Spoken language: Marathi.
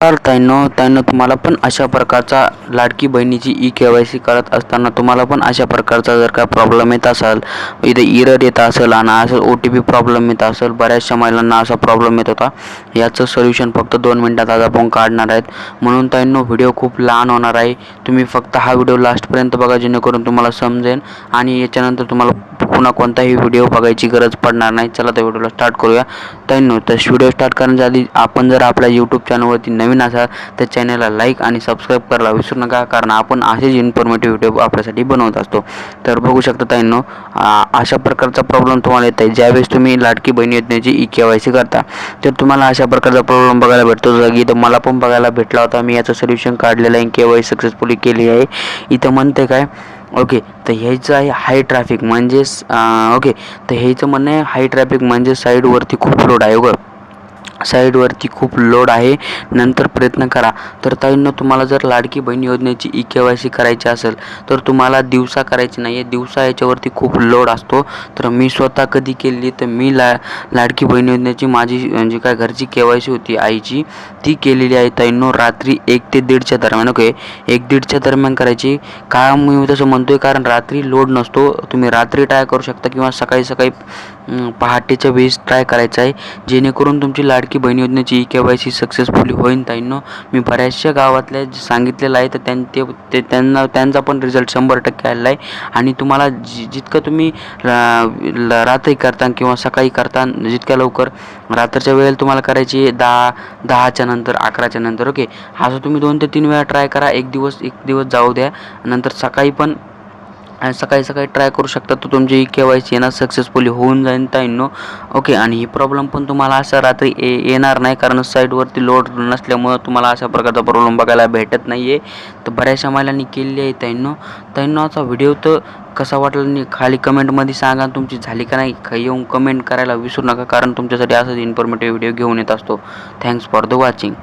तर ताईंनो. ताईंनो तुम्हाला पण अशा प्रकारचा लाडकी बहिणीची ई के वाय सी करत असताना तुम्हाला पण अशा प्रकारचा जर का प्रॉब्लेम येत असाल इथे इरर येत असेल आणि असं ओ टी पी प्रॉब्लेम येत असेल बऱ्याचशा महिलांना असा प्रॉब्लेम येत होता. याचं सोल्युशन फक्त दोन मिनटात आज आपण काढणार आहेत. म्हणून ताईंनो व्हिडिओ खूप लहान होणार आहे. तुम्ही फक्त हा व्हिडिओ लास्टपर्यंत बघा जेणेकरून तुम्हाला समजेल आणि याच्यानंतर तुम्हाला पुन्हा कोणताही व्हिडिओ बघायची गरज पडणार नाही. चला त्या व्हिडिओला स्टार्ट करूया. ताईंनो तर व्हिडिओ स्टार्ट करण्याच्या आधी आपण जर आपल्या यूट्यूब चॅनलवरती नवीन असाल तर चॅनलला लाईक आणि सबस्क्राईब करायला विसरू नका. कारण आपण असेच इन्फॉर्मेटिव्ह व्हिडिओ आपल्यासाठी बनवत असतो. तर बघू शकता ताईंनो अशा प्रकारचा प्रॉब्लेम तुम्हाला येत आहे. ज्यावेळेस तुम्ही लाडकी बहीण योजनेची ई के वाय सी करता तर तुम्हाला अशा प्रकारचा प्रॉब्लेम बघायला भेटतो. जसं की इथं मला पण बघायला भेटला होता. मी याचं सोल्युशन काढलेलं आहे. के वाय सक्सेसफुली केली आहे. इथं म्हणते काय ओके तर ह्याचं आहे हाय ट्रॅफिक म्हणजेच ओके तर ह्याचं म्हणणं आहे हाय ट्रॅफिक म्हणजे साईडवरती खूप लोड आहे बघ. साईडवरती खूप लोड आहे. नंतर प्रयत्न करा. तर ताईंनो तुम्हाला जर लाडकी बहीण योजनेची ई के वाय सी करायची असेल तर तुम्हाला दिवसा करायची नाही आहे दिवसा याच्यावरती खूप लोड असतो. तर मी स्वतः कधी केली तर मी ला लाडकी बहीण योजनेची माझी जी काय घरची के वाय सी होती आईची. ती केलेली आहे ताईंनो रात्री एक ते दीडच्या दरम्यान ओके? एक दीडच्या दरम्यान करायची. का मी तसं म्हणतो आहे कारण रात्री लोड नसतो. तुम्ही रात्री ट्राय करू शकता किंवा सकाळी सकाळी पहाटेच्या वेळेस ट्राय करायचं आहे. जेणेकरून तुमची लाडकी बहीण योजनेची e K Y C successfully होईन ताईंनो. मी बऱ्याचशा गावातल्या सांगितलेलं आहे तर त्यां ते ते त्यांना त्यांचा पण रिझल्ट शंभर टक्के आलेला आहे. आणि तुम्हाला जि जितकं तुम्ही रा- ल- रात्री करता किंवा सकाळी करता जितक्या लवकर रात्रीच्या वेळेला तुम्हाला करायची आहे दहा दहाच्या नंतर अकराच्या नंतर ओके. असं तुम्ही दोन ते तीन वेळा ट्राय करा. एक दिवस एक दिवस जाऊ द्या. नंतर सकाळी पण आणि सकाळी सकाळी ट्राय करू शकता. तर तुमची के वाय सी येणार सक्सेसफुली होऊन जाईन ताईंनो. ओके आणि ही प्रॉब्लेम पण तुम्हाला असं रात्री ए येणार नाही कारण साईडवरती लोड नसल्यामुळं तुम्हाला अशा प्रकारचा प्रॉब्लेम बघायला भेटत नाही आहे तर बऱ्याचशा महिलांनी केलेली आहे ताईंनो. ताईंनो असा व्हिडिओ तर कसा वाटला नाही खाली कमेंटमध्ये सांगा. तुमची झाली का नाही? काही येऊन कमेंट करायला विसरू नका कारण तुमच्यासाठी असंच इन्फॉर्मेटिव्ह व्हिडिओ घेऊन येत असतो. Thanks for the watching